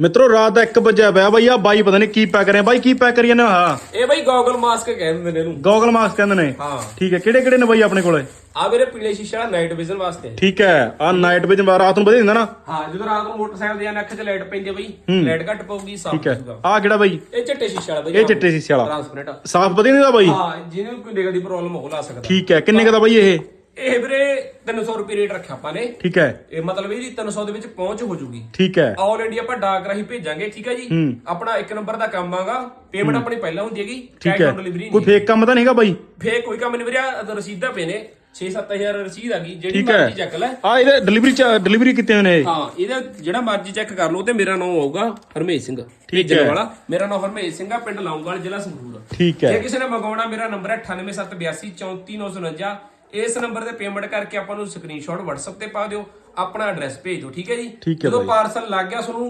ਮਿੱਤਰੋ ਰਾਤ ਦਾ 1 ਵਜਿਆ ਪਿਆ ਬਾਈ ਆ ਬਾਈ ਪਤਾ ਨਹੀਂ ਕੀ ਪੈਕ ਕਰਿਆ। ਬਾਈ ਕੀ ਪੈਕ ਕਰੀ ਜਾਂਦੇ ਹੋ? ਇਹ ਬਈ ਗੋਗਲ ਮਾਸਕ ਕਹਿੰਦੇ ਨੇ ਇਹਨੂੰ। ਗੋਗਲ ਮਾਸਕ ਕਹਿੰਦੇ ਨੇ? ਹਾਂ। ਠੀਕ ਹੈ। ਕਿਹੜੇ ਕਿਹੜੇ ਨੇ ਬਾਈ ਆਪਣੇ ਕੋਲੇ? ਆ ਵੀਰੇ ਪੀਲੇ ਸ਼ੀਸ਼ੇ ਵਾਲਾ ਨਾਈਟ ਵਿਜ਼ਨ ਵਾਸਤੇ। ਠੀਕ ਹੈ। ਆ ਨਾਈਟ ਵਿੱਚ ਰਾਤ ਨੂੰ ਵਧੀਆ ਦਿੰਦਾ ਨਾ? ਹਾਂ ਜਦੋਂ ਰਾਤ ਨੂੰ ਮੋਟਰਸਾਈਕਲ ਦੇ ਅੱਖ 'ਚ ਲਾਈਟ ਪੈਂਦੀ ਬਈ ਲਾਈਟ ਘੱਟ ਪਊਗੀ ਸਾਫ਼ ਠੀਕ ਹੈ। ਆ ਕਿਹੜਾ ਬਾਈ? ਇਹ ਚਿੱਟੇ ਸ਼ੀਸ਼ੇ ਵਾਲਾ ਬਈ ਇਹ ਚਿੱਟੇ ਸ਼ੀਸ਼ੇ ਵਾਲਾ। ਟ੍ਰਾਂਸਪੇਰੈਂਟ ਸਾਫ਼ ਵਧੀਆ ਨਹੀਂ ਦਾ ਬਾਈ? ਹਾਂ ਜਿਹਨੂੰ ਕੋਈ ਨਿਗਾਹ ਦੀ ਪ੍ਰੋਬਲਮ ਹੋ ਲਾ ਸਕਦਾ। ਠੀਕ ਹੈ। ਕਿੰਨੇ ਕੁ ਦਾ ਬਾਈ ਇਹ? 300 ਰੁਪਏ ਰੇਟ ਰੱਖਿਆ ਆਪਾਂ ਨੇ। ਠੀਕ ਹੈ। ਇਹ ਮਤਲਬ ਇਹਦੀ 300 ਦੇ ਵਿੱਚ ਪਹੁੰਚ ਹੋ ਜੂਗੀ। ਠੀਕ ਹੈ। ਆਲ ਇੰਡੀਆ ਆਪਾਂ ਡਾਕ ਰਾਹੀਂ ਭੇਜਾਂਗੇ ਠੀਕ ਹੈ ਜੀ? ਆਪਣਾ ਇੱਕ ਨੰਬਰ ਦਾ ਕੰਮ ਆਗਾ ਪੇਮੈਂਟ ਆਪਣੀ ਪਹਿਲਾਂ ਹੁੰਦੀ ਹੈਗੀ ਕੈਸ਼ ਔਨ ਡਿਲੀਵਰੀ ਕੋਈ ਫੇਕ ਕੰਮ ਤਾਂ ਨਹੀਂਗਾ ਬਾਈ? ਫੇਕ ਕੋਈ ਕੰਮ ਨਹੀਂ ਵੀਰੇ ਆਹ ਰਸੀਦਾਂ ਪਏ ਨੇ 6-7000 ਰਸੀਦ ਆ ਗਈ ਜਿਹੜੀ ਮਰਜ਼ੀ ਚੱਕ ਲੈ। ਆ ਇਹਦੇ ਡਿਲੀਵਰੀ ਚ ਡਿਲੀਵਰੀ ਕਿਤੇ ਹੋਏ ਨੇ? ਹਾਂ ਇਹਦਾ ਜਿਹੜਾ ਮਰਜ਼ੀ ਚੈੱਕ ਕਰ ਲਓ ਤੇ ਮੇਰਾ ਨਾਮ ਆਊਗਾ ਹਰਮੇਸ਼ ਸਿੰਘ ਭੇਜਣ ਹੈ। ਵਾਲਾ। ਮੇਰਾ ਨਾਮ ਹਰਮੇਸ਼ ਸਿੰਘ ਆ ਪਿੰਡ ਲੌਂਗਵਾਲ ਜ਼ਿਲ੍ਹਾ ਸੰਗਰੂਰ। ਠੀਕ ਜੇ ਹੈ ਕਿਸੇ ਨੇ ਮੰਗਵਾਉਣਾ ਮੇਰਾ ਨੰਬਰ ਹੈ 9872834949 ਇਸ ਨੰਬਰ ਤੇ ਪੇਮੈਂਟ ਕਰਕੇ ਆਪਾਂ ਨੂੰ ਸਕਰੀਨਸ਼ਾਟ WhatsApp ਤੇ ਪਾ ਦਿਓ ਆਪਣਾ ਐਡਰੈਸ ਭੇਜ ਦਿਓ ਠੀਕ ਹੈ ਜੀ ਠੀਕ ਹੈ ਜਦੋਂ। ਪਾਰਸਲ ਲੱਗ ਗਿਆ ਤੁਹਾਨੂੰ